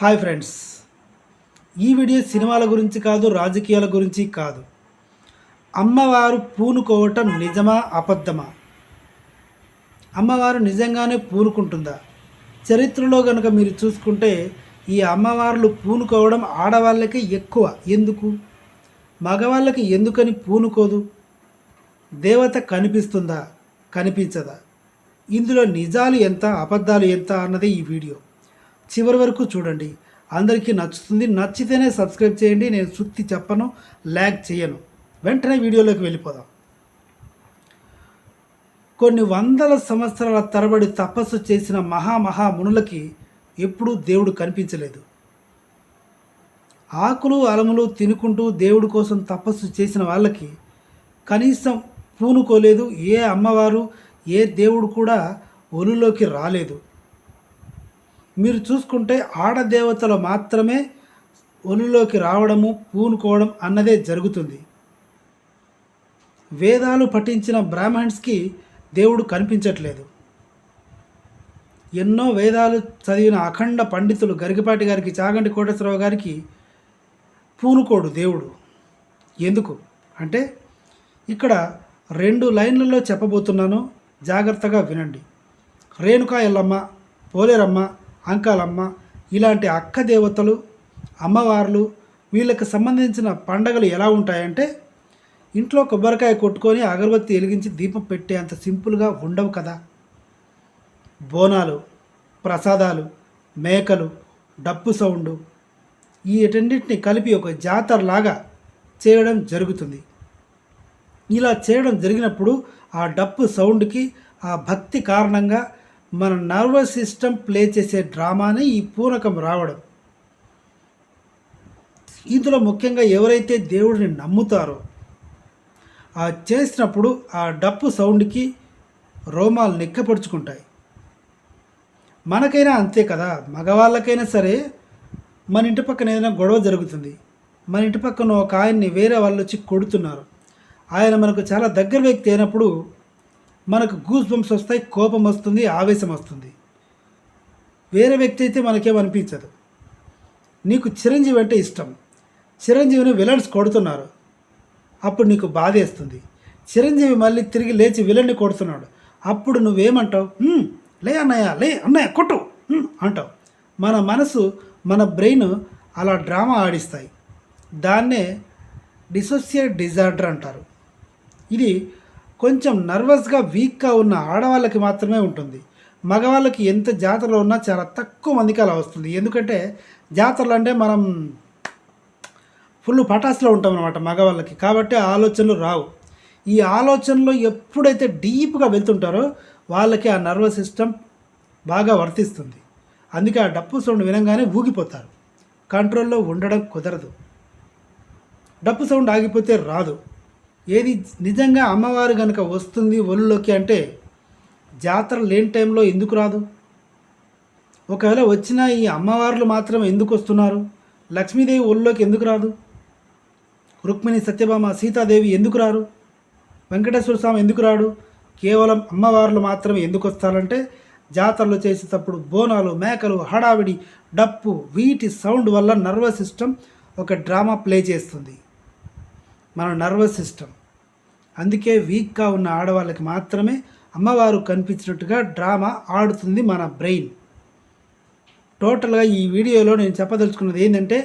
Hi friends. ఈ video సినిమాల గురించి కాదు రాజకీయాల గురించి కాదు. అమ్మవారు పూనుకోవటం నిజమా అబద్ధమా? అమ్మవారు నిజంగానే పూనుకుంటుందా? చరిత్రలో కనుక మీరు చూసుకుంటే ఈ అమ్మవార్లు పూనుకోవడం ఆడవాళ్ళకి ఎక్కువ. ఎందుకు? మగవాళ్ళకి ఎందుకని పూనుకోదు? దేవత కనిపిస్తుందా? కనిపించదా? ఇందులో నిజాలు ఎంత అబద్ధాలు ఎంత అన్నది ఈ వీడియో. చివరి వరకు చూడండి. అందరికీ నచ్చుతుంది. నచ్చితేనే సబ్స్క్రైబ్ చేయండి. నేను సుత్తి చెప్పను ల్యాగ్ చేయను. వెంటనే వీడియోలోకి వెళ్ళిపోదాం. కొన్ని వందల సంవత్సరాల తరబడి తపస్సు చేసిన మహామహా మునులకి ఎప్పుడూ దేవుడు కనిపించలేదు. ఆకులు అలములు తినుకుంటూ దేవుడి కోసం తపస్సు చేసిన వాళ్ళకి కనీసం పూనుకోలేదు. ఏ అమ్మవారు ఏ దేవుడు కూడా ఒలులోకి రాలేదు. మీరు చూసుకుంటే ఆడదేవతలు మాత్రమే ఒలులోకి రావడము పూనుకోవడం అన్నదే జరుగుతుంది. వేదాలు పఠించిన బ్రాహ్మణ్స్కి దేవుడు కనిపించట్లేదు. ఎన్నో వేదాలు చదివిన అఖండ పండితులు గరికపాటి గారికి చాగంటి కోటేశ్వరరావు గారికి పూనుకోడు దేవుడు. ఎందుకు? అంటే ఇక్కడ రెండు లైన్లలో చెప్పబోతున్నాను. జాగ్రత్తగా వినండి. రేణుకా ఎల్లమ్మ పోలేరమ్మ అంకాలమ్మ ఇలాంటి అక్క దేవతలు అమ్మవార్లు వీళ్ళకి సంబంధించిన పండగలు ఎలా ఉంటాయంటే ఇంట్లో కొబ్బరికాయ కొట్టుకొని అగరబత్తి వెలిగించి దీపం పెట్టే అంత సింపుల్గా ఉండవు కదా. బోనాలు ప్రసాదాలు మేకలు డప్పు సౌండు ఈ కలిపి ఒక జాతరలాగా చేయడం జరుగుతుంది. ఇలా చేయడం జరిగినప్పుడు ఆ డప్పు సౌండ్కి ఆ భక్తి కారణంగా మన నర్వస్ సిస్టమ్ ప్లే చేసే డ్రామానే ఈ పూనకం రావడం. ఇందులో ముఖ్యంగా ఎవరైతే దేవుడిని నమ్ముతారో ఆ చేసినప్పుడు ఆ డప్పు సౌండ్కి రోమాలు నిక్కపరుచుకుంటాయి. మనకైనా అంతే కదా? మగవాళ్ళకైనా సరే మన ఇంటి పక్కన ఏదైనా గొడవ జరుగుతుంది. మన ఇంటి పక్కన ఒక ఆయన్ని వేరే వాళ్ళు వచ్చి కొడుతున్నారు. ఆయన మనకు చాలా దగ్గర వ్యక్తి అయినప్పుడు మనకు గూస్ బంప్స్ వస్తాయి కోపం వస్తుంది ఆవేశం వస్తుంది. వేరే వ్యక్తి అయితే మనకేం అనిపించదు నీకు చిరంజీవి అంటే ఇష్టం. చిరంజీవిని విలన్స్ కొడుతున్నారు. అప్పుడు నీకు బాధేస్తుంది చిరంజీవి మళ్ళీ తిరిగి లేచి విలన్ని కొడుతున్నాడు. అప్పుడు నువ్వేమంటావు? లే అన్నయ్య లే అన్నయ్య కొట్టు. అంటావు. మన మనసు మన బ్రెయిన్ అలా డ్రామా ఆడిస్తాయి. దాన్నే డిసోసియేట్ డిజార్డర్ అంటారు. ఇది కొంచెం నర్వస్గా వీక్గా ఉన్న ఆడవాళ్ళకి మాత్రమే ఉంటుంది. మగవాళ్ళకి ఎంత జాతరలో ఉన్నా చాలా తక్కువ మందికి అలా వస్తుంది. ఎందుకంటే జాతరలు అంటే మనం ఫుల్ పటాసులో ఉంటాం అనమాట మగవాళ్ళకి. కాబట్టి ఆలోచనలు రావు. ఈ ఆలోచనలు ఎప్పుడైతే డీప్గా వెళ్తుంటారో వాళ్ళకి ఆ నర్వస్ సిస్టమ్ బాగా వర్తిస్తుంది. అందుకే ఆ డప్పు సౌండ్ వినంగానే ఊగిపోతారు. కంట్రోల్లో ఉండడం కుదరదు. డప్పు సౌండ్ ఆగిపోతే రాదు. ఏది నిజంగా అమ్మవారు కనుక వస్తుంది ఒళ్ళులోకి అంటే జాతర లేని టైంలో ఎందుకు రాదు? ఒకవేళ వచ్చిన ఈ అమ్మవార్లు మాత్రం ఎందుకు వస్తున్నారు? లక్ష్మీదేవి ఒళ్ళోకి ఎందుకు రాదు? రుక్మిణి సత్యభామ సీతాదేవి ఎందుకు రారు? వెంకటేశ్వర స్వామి ఎందుకు రాడు? కేవలం అమ్మవార్లు మాత్రమే ఎందుకు వస్తారంటే జాతరలు చేసేటప్పుడు బోనాలు మేకలు హడావిడి డప్పు వీటి సౌండ్ వల్ల నర్వస్ సిస్టమ్ ఒక డ్రామా ప్లే చేస్తుంది. మన నర్వస్ సిస్టమ్. అందుకే వీక్గా ఉన్న ఆడవాళ్ళకి మాత్రమే అమ్మవారు కనిపించినట్టుగా డ్రామా ఆడుతుంది మన బ్రెయిన్. టోటల్గా ఈ వీడియోలో నేను చెప్పదలుచుకున్నది ఏంటంటే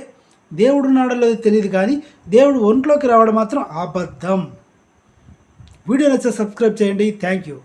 దేవుడు నాడలో తెలియదు కానీ దేవుడు ఒంట్లోకి రావడం మాత్రం అబద్ధం. వీడియో నచ్చితే సబ్స్క్రైబ్ చేయండి. Thank you.